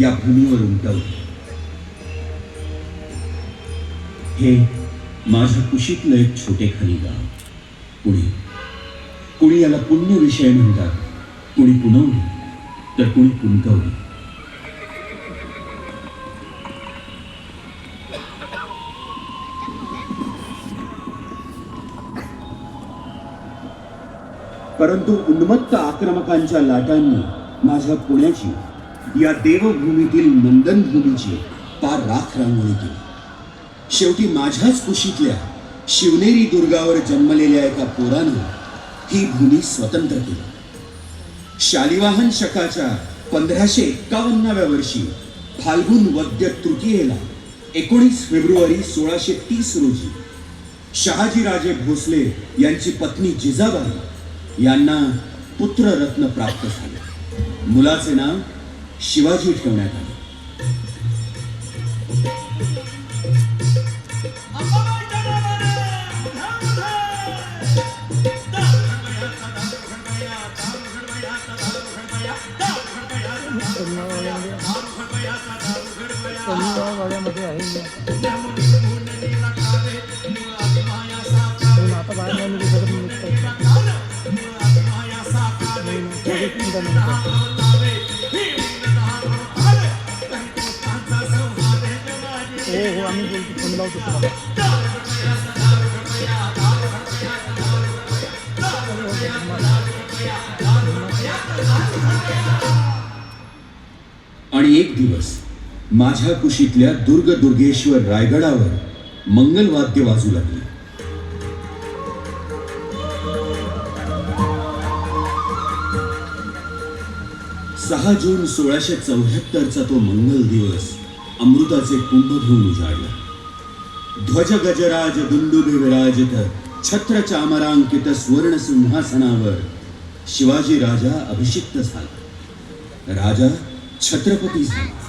या भूमीवर उमटवली हे माझ्या कुशीतलं एक छोटेखानी गाव कुणी? कुणी याला पुण्य विषय म्हणतात? कुणी पुनवली? तर कुणी पुंतवली? परंतु उन्मत्त आक्रमकांच्या लाटांनी माझ्या पुण्याची या देवभूमीतील नंदनभूमीची पार राख रांगोळी केली. शेवटी माझ्याच कुशीतल्या शिवनेरी दुर्गावर जन्मलेल्या एका पोरानं ही भूमी स्वतंत्र केली. शालिवाहन शकाच्या पंधराशे एक्कावन्नाव्या वर्षी फाल्गुन वद्य तृतीयेला एकोणीस फेब्रुवारी सोळाशे तीस रोजी शहाजीराजे भोसले यांची पत्नी जिजाबाई यांना पुत्ररत्न प्राप्त झाले. मुलाचे नाव शिवाजी ठेवण्यात आले. वाड्यामध्ये आहे. मी आता हो आम्ही बोलतो फोन लावतो तुम्हाला. आणि एक दिवस माझ्या कुशीतल्या दुर्ग दुर्गेश्वर रायगडावर मंगलवाद्य वाजू लागले. सहा जून सोळाशे चौऱ्याहत्तरचा तो मंगल दिवस अमृताचे कुंभ घेऊन उजाडला. ध्वज गजराज दुंडुबे विराजित छत्र चामरांकित स्वर्ण सिंहासनावर शिवाजी राजा अभिषिक्त झाला. राजा छत्रपती झाला.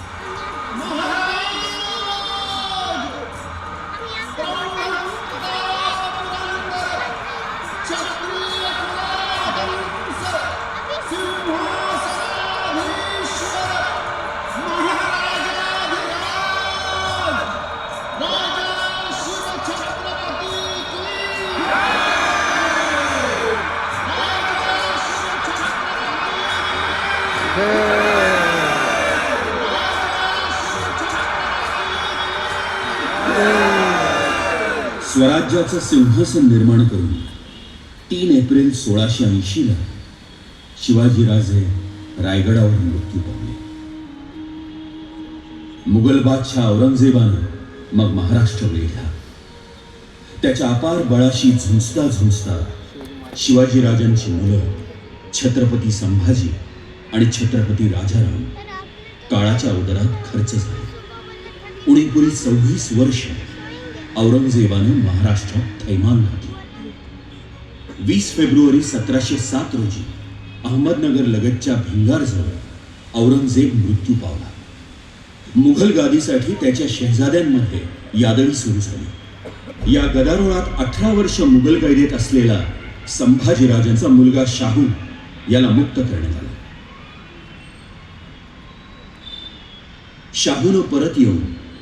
स्वराज्याचं सिंहासन निर्माण करून तीन एप्रिल सोळाशे ऐंशीला शिवाजीराजे रायगडावर मृत्यू पावले. मुघल बादशाह औरंगजेबानं मग महाराष्ट्र वेढला. त्याच्या अपार बळाशी झुंजता झुंजता शिवाजीराजांची मुलं छत्रपती संभाजी आणि छत्रपती राजाराम काळाच्या उदरात खर्च झाले. उणीपुरी सव्वीस वर्ष औरंगजेबाने महाराष्ट्रात थैमान घातले. वीस फेब्रुवारी सतराशे सात रोजी अहमदनगर लगतच्या भिंगारजवळ औरंगजेब मृत्यू पावला. मुघल गादीसाठी त्याच्या शहजाद्यांमध्ये यादवी सुरू झाली. या गदारोळात अठरा वर्ष मुघल कैदेत असलेला संभाजीराजांचा मुलगा शाहू याला मुक्त करण्यात आला. शाहूनं परत येऊन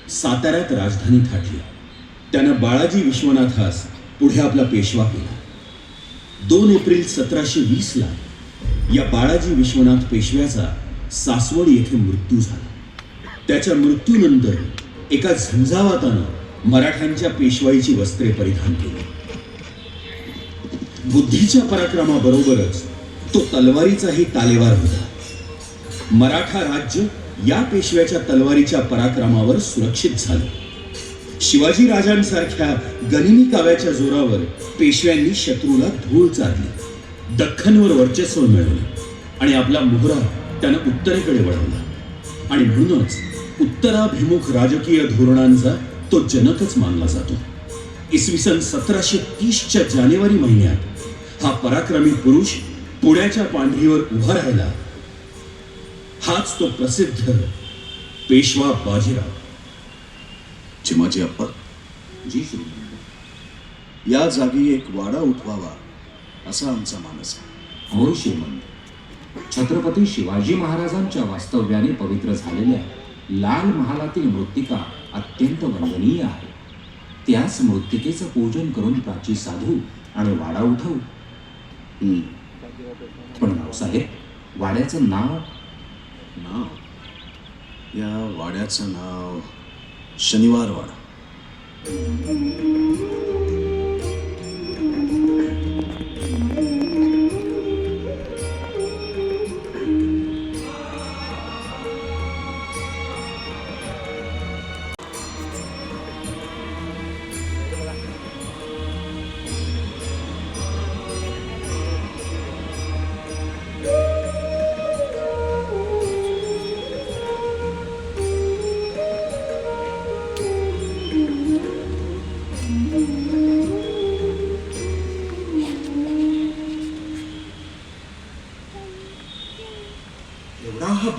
साताऱ्यात राजधानी थाटली. त्यानं बाळाजी विश्वनाथास पुढे आपला पेशवा केला. दोन एप्रिल सतराशे वीसला या बाळाजी विश्वनाथ पेशव्याचा सासवड येथे मृत्यू झाला. त्याच्या मृत्यूनंतर एका झंझावातानं मराठ्यांच्या पेशवाईची वस्त्रे परिधान केली. बुद्धीच्या पराक्रमाबरोबरच तो तलवारीचाही तालेवार होता. मराठा राज्य या पेशव्याच्या तलवारीच्या पराक्रमावर सुरक्षित झालं. शिवाजी राजांसारख्या गनिमी काव्याच्या जोरावर पेशव्यांनी शत्रूला धूळ चारली. दख्खनवर वर्चस्व मिळवलं आणि आपला मोहरा त्यानं उत्तरेकडे वळवला. आणि म्हणूनच उत्तराभिमुख राजकीय धोरणांचा तो जनकच मानला जातो. इसवी सन सतराशे तीसच्या जानेवारी महिन्यात हा पराक्रमी पुरुष पुण्याच्या पांढरीवर उभा राहिला. हाच तो प्रसिद्ध पेशवा बाजीराव. चिमाजी अप्पा जी श्री या जागी एक वाडा उठवावा असा आमचा मानस आहे. होय श्रीमंत. छत्रपती शिवाजी महाराजांच्या वास्तव्याने पवित्र झालेल्या लाल महालातील मृत्तिका अत्यंत वंदनीय आहे. त्याच मृत्तिकेचं पूजन करून प्राची साधू आणि वाडा उठवू. पण भाऊसाहेब वाड्याचं नाव? नाव? या वाड्याचं नाव शनिवार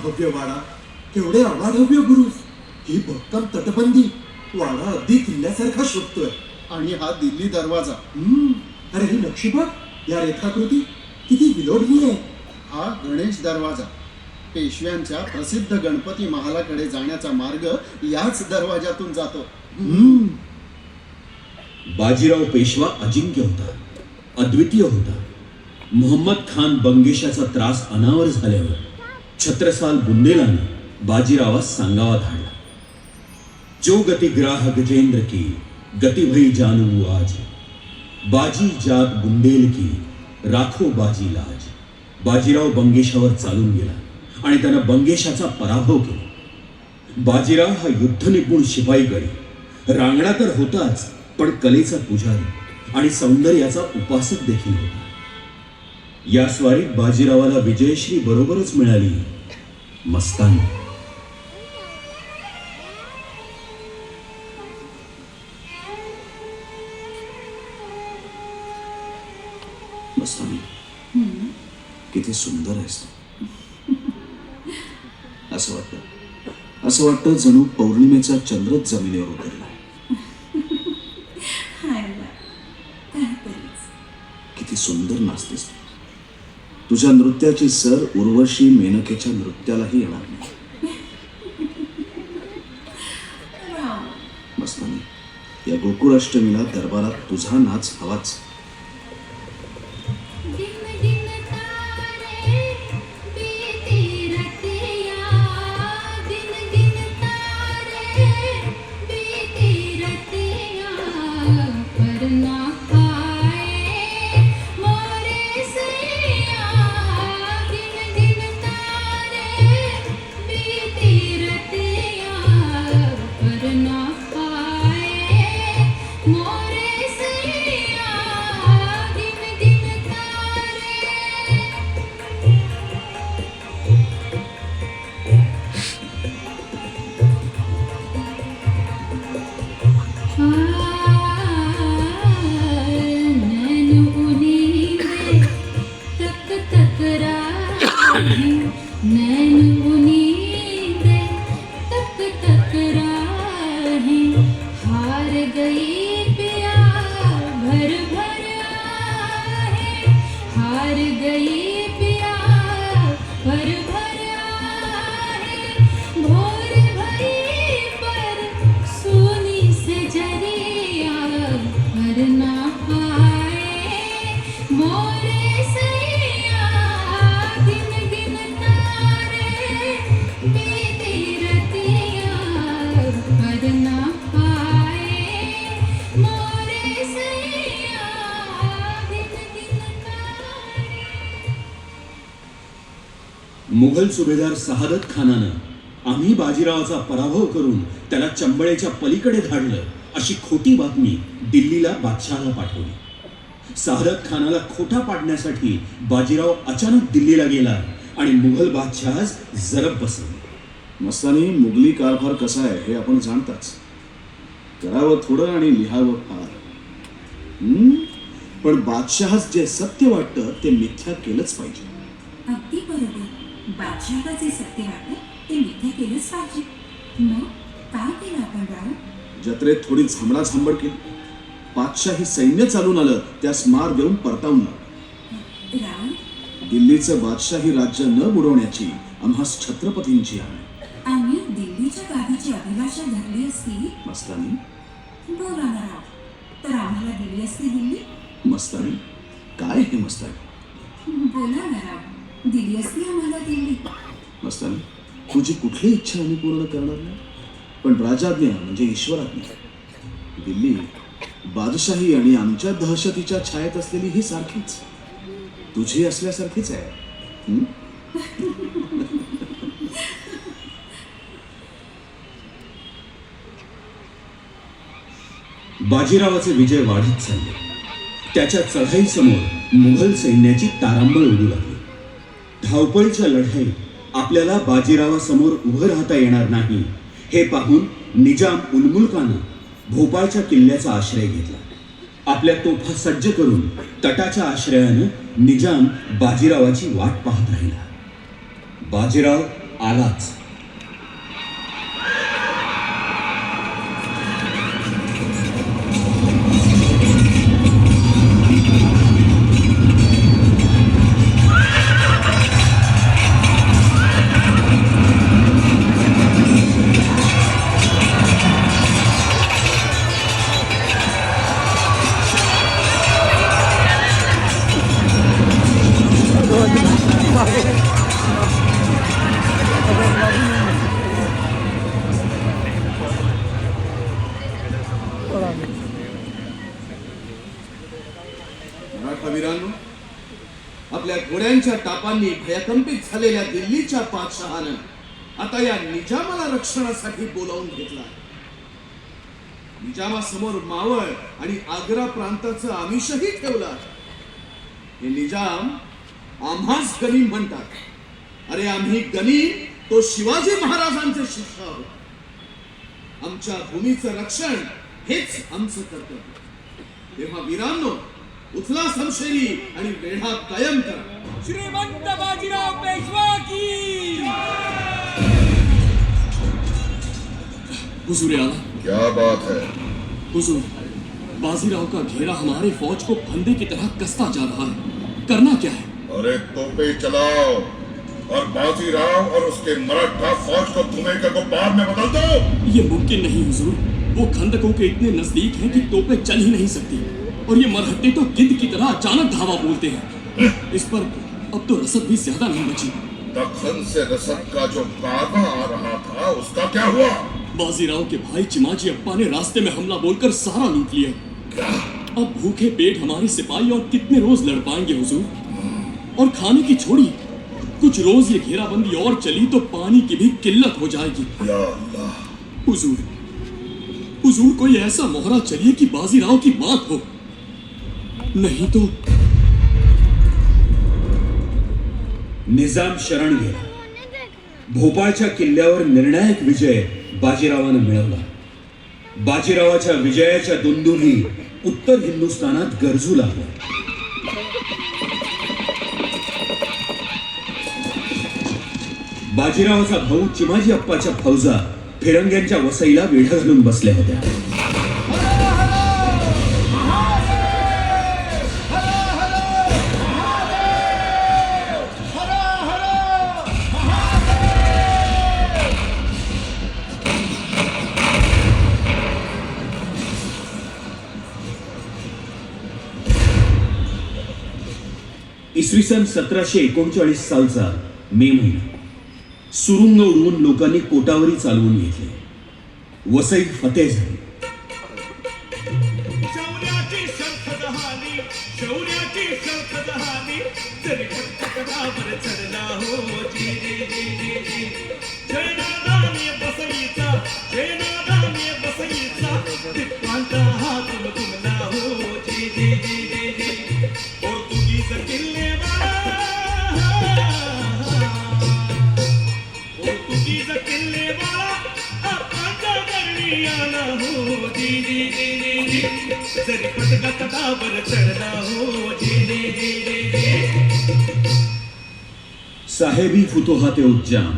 भव्य वाडा केवढे अवाढव्य गुरु ही भक्कम तटबंदी वाडा अगदी किल्ल्यासारखा शोधतोय आणि हा दिल्ली दरवाजा. हम्म, अरे ही नक्षी या रेखाकृती किती विलोभनीय आहे. हा गणेश दरवाजा. पेशव्यांच्या प्रसिद्ध गणपती महालाकडे जाण्याचा मार्ग याच दरवाजातून जातो. हम्म, बाजीराव पेशवा अजिंक्य होता अद्वितीय होता मोहम्मद खान बंगेशाचा त्रास अनावर झाल्यावर छत्रसाल बुंदेलाने बाजीरावास सांगावा धाडला. जो गती ग्राह गजेंद्र की गती भई जानू आज. बाजी जात बुंदेल की राखो बाजी लाज. बाजीराव बंगेशावर चालून गेला आणि त्यानं बंगेशाचा पराभव केला. बाजीराव हा युद्धनिपुण शिपाई गडी. रांगणा तर होताच पण कलेचा पुजारी आणि सौंदर्याचा उपासक देखील होता. या स्वारीत बाजीरावाला विजयश्री बरोबरच मिळाली. मस्तानी. मस्तानी किती सुंदर आहेस तू. असं वाटतं. असं वाटतं जणू पौर्णिमेचा चंद्रच जमिनीवर उतरला. तुझ्या नृत्याची सर उर्वशी मेनकेच्या नृत्यालाही येणार नाही. मस्तानी या गोकुळाष्टमीला दरबारात तुझा नाच हवाच. सुभेदार सहादत खानानं आम्ही बाजीरावाचा पराभव करून त्याला चंबळेच्या पलीकडे धाडलं अशी खोटी बातमी दिल्लीला बादशहाला पाठवली. सहादत खानाला खोटा पाडण्यासाठी बाजीराव अचानक दिल्लीला गेला आणि मुघल बादशहास जरब बसले मस्तानी मुघली कारभार कसा आहे हे आपण जाणताच. करावं थोडं आणि लिहावं फार. हम्म? पण बादशहास जे सत्य वाटतं ते मिथ्या केलंच पाहिजे. बादशहाला जे सत्य वाटलं ते मिथ्या केलंच पाहिजे मग काय केलं आपण राव जत्रेत थोडी झांबडा झांबड केली. बादशाही सैन्य चालून आलं त्यास मार देऊन परतावून राव दिल्लीचं बादशाही राज्य न बुडवण्याची आम्हास छत्रपतींची आहे. आम्ही दिल्लीच्या गादीची अभिलाषा धरली असती? मस्तानी. बोला ना राव तर आम्हाला दिली असती दिल्ली? मस्तानी. काय हे मस्तानी? बोला ना राव दिली असती आम्हाला दिल्ली मस्तानी तुझी कुठली इच्छा आम्ही पूर्ण करणार नाही? पण राजाज्ञा म्हणजे ईश्वराज्ञा दिल्ली बादशाही आणि आमच्या दहशतीच्या छायेत असलेली ही सारखीच. तुझी असल्यासारखीच आहे. हं? बाजीरावाचे विजय वाढत चालले. त्याच्या चढाईसमोर मुघल सैन्याची तारांबळ उडू लागली. धावपळीच्या लढाईत आपल्याला बाजीरावासमोर उभं राहता येणार नाही. हे पाहून निजाम उलमुलकानं भोपाळच्या किल्ल्याचा आश्रय घेतला. आपल्या तोफा सज्ज करून तटाच्या आश्रयानं निजाम बाजीरावाची वाट पाहत राहिला. बाजीराव आलाच. कवीरांनो आपल्या घोड्यांच्या टापांनी भयकंपित झालेल्या दिल्लीच्या पातशहानं आता या निजामाला रक्षणासाठी बोलावून घेतला निजामासमोर मावळ आणि आग्रा प्रांताचं आमिषही ठेवलं हे निजाम आम्हाच गनीम म्हणतात. अरे आम्ही गनीम तो शिवाजी महाराजांचे शिष्य आहोत. आमच्या भूमीचं रक्षण हेच आमचं कर्तव्य. तेव्हा वीरांनो उचला समशेरी आणि वेढा कायम करा. श्रीमंत बाजीराव पेशवा की! हुजूर आला. क्या बात है। हुजूर बाजीराव का घेरा हमारे फौज को फंदे की तरह कसता जा रहा है। करना क्या है? अरे तोपे चलाओ। और बाजीराव और उसके मराठा फौज को धुएँ का गुब्बार में बदल दो। ये मुमकिन नहीं हुजूर। वो खंदकों के इतने नज़दीक हैं कि तोपें चल ही नहीं सकती। और ये मरहट्टे तो गिद्ध की तरह अचानक धावा बोलते हैं। इस पर अब तो रसद भी ज़्यादा नहीं बची दखन से रसद का जो आ रहा था उसका क्या हुआ? बाजीराव के भाई चिमाजी अप्पा ने रास्ते में हमला बोलकर सारा लूट लिया। अब भूखे पेट हमारे सिपाही और कितने रोज लड़ पाएँगे हुजूर? और खाने की छोड़ी कुछ रोज ये घेराबंदी और चली तो पानी की भी किल्लत हो जाएगी। हुजूर हुजूर कोई ऐसा मोहरा चलिए कि बाजीराव की बात हो। नहीं तो। निजाम शरण गेला भोपाळच्या किल्ल्यावर निर्णायक विजय बाजीरावानं मिळवला. बाजीरावाच्या विजयाच्या दुंदुभी उत्तर हिंदुस्थानात गरजू लागला. बाजीरावाचा भाऊ चिमाजी अप्पाच्या फौजा फिरंग्यांच्या वसईला वेढा घालून बसल्या होत्या. इसवी सन सतराशे एकोणचाळीस सालचा मे महिना. सुरुंग उडवून लोकांनी कोटावरी चालवून घेतले. वसई फतेह झाली. चीज किल्लेवाला वाला दरणी हो जी जी जी जी जी जरी पटका तटावर चढला हो जी जी जी जी जी साहेबी फुतोहाते उज्जाम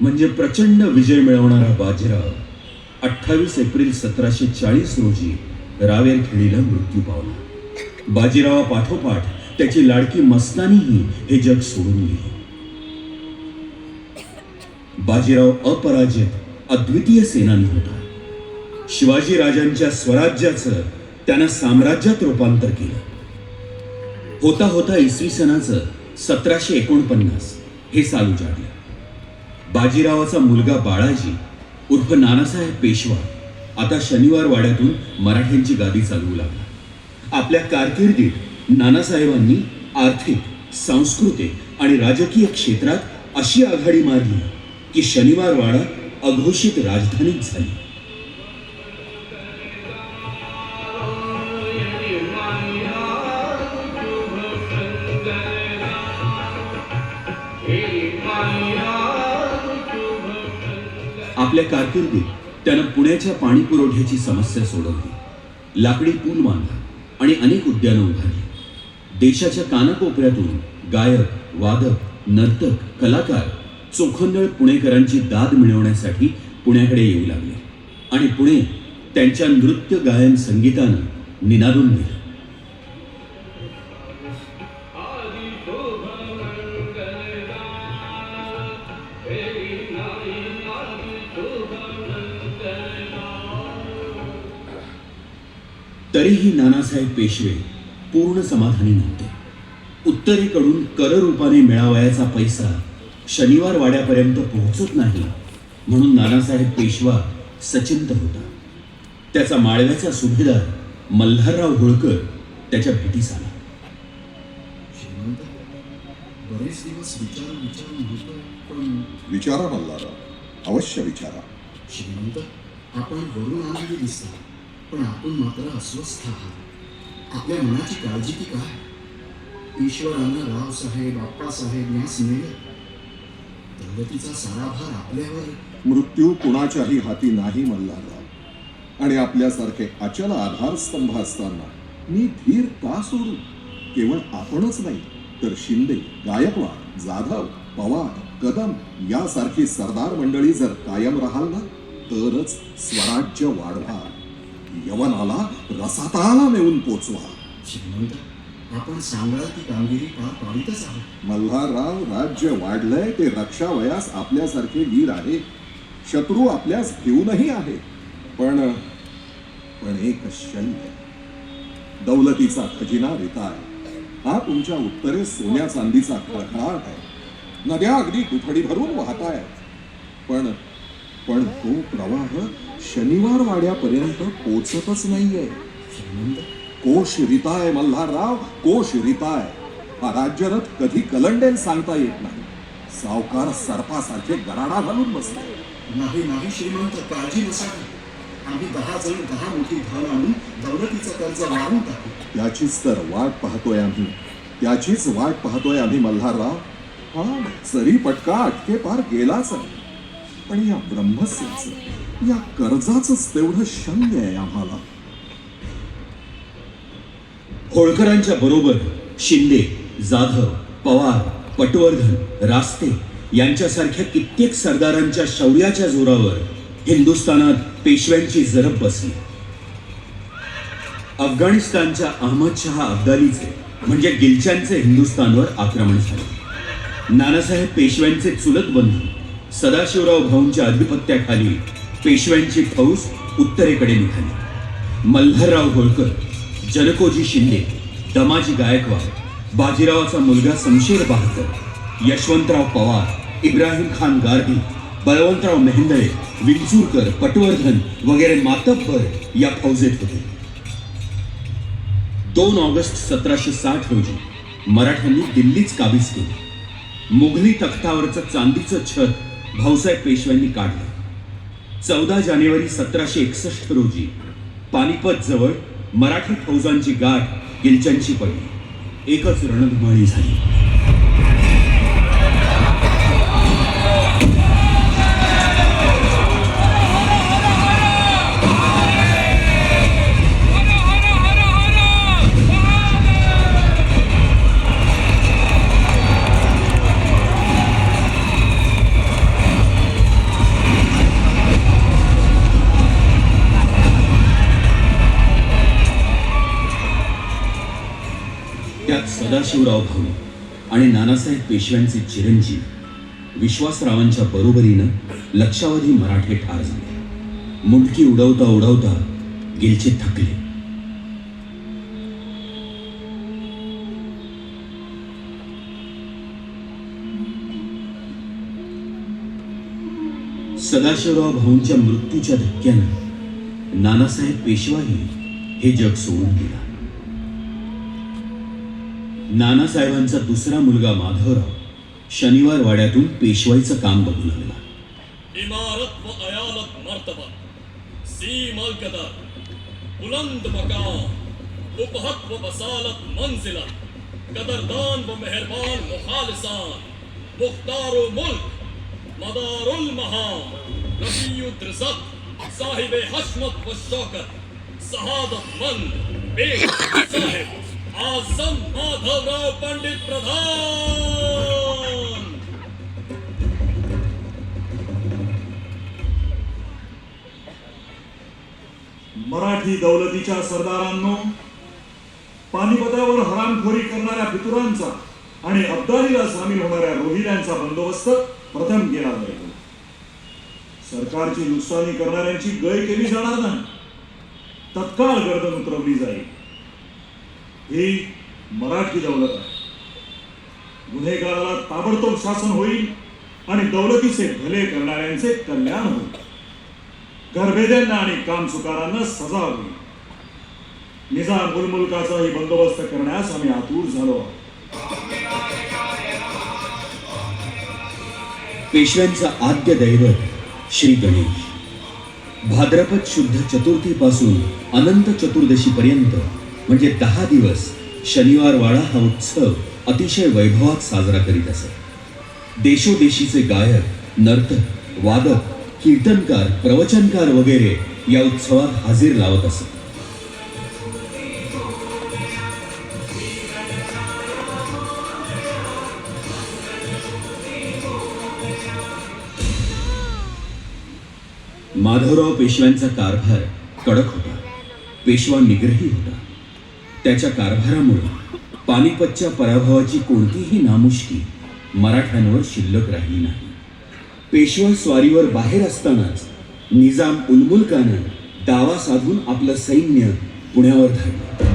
म्हणजे प्रचंड विजय मिळवणारा बाजीराव अठ्ठावीस एप्रिल सतराशे चाळीस रोजी रावेरखेडीला मृत्यू पावला. बाजीरावा पाठोपाठ त्याची लाडकी मस्तानीही हे जग सोडून गेली. बाजीराव अपराजित अद्वितीय सेनानी होता. शिवाजी राजांच्या स्वराज्याचं त्यानं साम्राज्यात रूपांतर केलं. होता होता इसवी सनाचं सतराशे एकोणपन्नास हे साल उजाडलं. बाजीरावाचा मुलगा बाळाजी उर्फ नानासाहेब पेशवा आता शनिवार वाड्यातून मराठ्यांची गादी चालवू लागला. आपल्या कारकिर्दीत नानासाहेबांनी आर्थिक सांस्कृतिक आणि राजकीय क्षेत्रात अशी आघाडी मारली की शनिवार वाडा अघोषित राजधानीच झाली. आपल्या कारकिर्दीत त्यानं पुण्याच्या पाणी पुरवठ्याची समस्या सोडवली. लाकडी पूल बांधला आणि अनेक उद्यानं उभारली. देशाच्या कानाकोपऱ्यातून गायक वादक नर्तक कलाकार चोखंदळ पुणेकरांची दाद मिळवण्यासाठी पुण्याकडे येऊ लागले. आणि पुणे त्यांच्या नृत्य गायन संगीतानं निनादून गेलं तरीही नानासाहेब पेशवे पूर्ण समाधानी नव्हते. उत्तरेकडून कररूपाने मिळावयाचा पैसा शनिवार वाड्यापर्यंत पोहोचत नाही म्हणून नानासाहेब पेशवा सचिंत होता. त्याचा माळव्याचा सुभेदार मल्हारराव होळकर त्याच्या भेटीस आला. श्रीमंत बरेच दिवस विचार विचारून होतो पण विचारा मल्हारराव अवश्य विचारा. श्रीमंत आपण वरून आनंदी दिसता पण आपण मात्र अस्वस्थ आहात. आपल्या मनाची काळजी ती काय? ईश्वरानं रावसाहेब आप्पासाहेब यांस नेलं दौलतीचा सारा भार आपल्यावर. मृत्यू कुणाच्याही हाती नाही मल्हारराव आणि आपल्यासारखे अचल आधारस्तंभ असताना मी धीर का सोडू? केवळ आपणच नाही तर शिंदे गायकवाड जाधव पवार कदम यासारखी सरदार मंडळी जर कायम राहाल ना तरच स्वराज्य वाढवा. यवनाला रसाताला नेऊन पोचवा. श्रीमंत आपण सांगाल ती कामगिरी पार पाडितच आहोत. मल्हारराव राज्य वाढलंय ते रक्षावयास आपल्यासारखे वीर आहे शत्रू आपल्यास घेऊनही आहे पण पण एक शल्य. दौलतीचा खजिना रिताय हा तुमच्या उत्तरेस सोन्या चांदीचा खळखळाट आहे. नद्या अगदी दुथडी भरून वाहताय पण पण तो प्रवाह शनिवार वाड्यापर्यंत पोचतच नाहीये. कोश रिताय मल्हारराव कोश रिताय. हा राज्यरथ कधी कलंडेल सांगता येत नाही. सावकार सर्पासारखे गराडा घालून बसले. नाही नाही श्रीमंत काळजी नसावी आम्ही दहा जण दहा मोठी धन आणून दौलतीचं कर्ज वाढून टाकू. त्याचीच तर वाट पाहतोय आम्ही. त्याचीच वाट पाहतोय आम्ही मल्हारराव. हा जरी पटका अटके पार गेलाच आहे. पण या ब्रह्मस्याचं या कर्जाच तेवढं शंग आहे आम्हाला. होळकरांच्या बरोबर शिंदे जाधव पवार पटवर्धन रास्ते यांच्यासारख्या कित्येक सरदारांच्या शौर्याच्या जोरावर हिंदुस्थानात पेशव्यांची जरब बसली. अफगाणिस्तानच्या अहमद शहा अब्दालीचे म्हणजे गिलच्यांचे हिंदुस्थानवर आक्रमण झाले. नानासाहेब पेशव्यांचे चुलत बंधू सदाशिवराव भाऊंच्या अधिपत्याखाली पेशव्यांची फौज उत्तरेकडे निघाली. मल्हारराव होळकर जनकोजी शिंदे दमाजी गायकवाड बाजीरावाचा मुलगा समशेर बहादर यशवंतराव पवार इब्राहिम खान गारदी बळवंतराव मेहेंदळे विंचूरकर पटवर्धन वगैरे मातब्बर या फौजेत होते. दोन ऑगस्ट सतराशे साठ रोजी मराठ्यांनी दिल्लीच काबीज केली. मुघली तख्तावरचं चांदीचं छत भाऊसाहेब पेशव्यांनी काढलं. चौदा जानेवारी सतराशे एकसष्ट रोजी पानिपत जवळ मराठी फौजांची गाठ गिलच्यांची पडली. एकच रणधुमाळी झाली. सदाशिवराव भाऊ आणि नानासाहेब पेशव्यांचे चिरंजीव विश्वासरावांच्या बरोबरीनं लक्षावधी मराठे ठार झाले. मुंडकी उडवता उडवता गिलचे थकले. सदाशिवराव भाऊंच्या मृत्यूच्या धक्क्यानं नानासाहेब पेशवाही हे जग सोडून गेला. नानासाहेबांचा दुसरा मुलगा माधवराव शनिवार वाड्यातून पेशवाईचं काम बघू लागला. इमारत व अयालत मर्तबा सीम कदर बुलंद मकाम उपहक व बसालत मंजिला कदरदान व मेहरबान मुखालसान मुख्तार मुल्क मदारुल महाम रफीयुद रिज़त साहिब हशमत व शौकत सहादत मंद बेग साहिब। आजम माधवराव पंडित प्रधान। मराठी दौलतीच्या सरदारांनो पानिपतावर हरामखोरी करणाऱ्या पितुरांचा आणि अब्दालीला सामील होणाऱ्या रोहिल्यांचा बंदोबस्त प्रथम केला जाईल सरकारची नुकसानी करणाऱ्यांची गय केली जाणार नाही. तत्काळ गर्दन उतरवली जाईल. ही मराठी दौलत आहे. गुन्हेगाराला ताबडतोब शासन होईल आणि दौलतीचे भले करणाऱ्यांचे कल्याण होईल. गर्भेद्यांना आणि कामचुकारांना सजा होईल. निजाम गुलमुलकाचाही बंदोबस्त करण्यास आम्ही आतुर झालो पेशव्यांचा आद्य दैवत श्री गणेश. भाद्रपद शुद्ध चतुर्थीपासून अनंत चतुर्दशीपर्यंत म्हणजे दहा दिवस शनिवार वाडा हा उत्सव अतिशय वैभवात साजरा करीत असत. देशोदेशीचे गायक नर्तक वादक कीर्तनकार प्रवचनकार वगैरे या उत्सवात हजेर लावत असत. माधवराव पेशव्यांचा कारभार कडक होता. पेशवा निग्रही होता. त्याच्या कारभारामुळे पानिपतच्या पराभवाची कोणतीही नामुष्की मराठ्यांवर शिल्लक राहिली नाही. पेशवा स्वारीवर बाहेर असतानाच निजाम उलमुलकानं दावा साधून आपलं सैन्य पुण्यावर धाडलं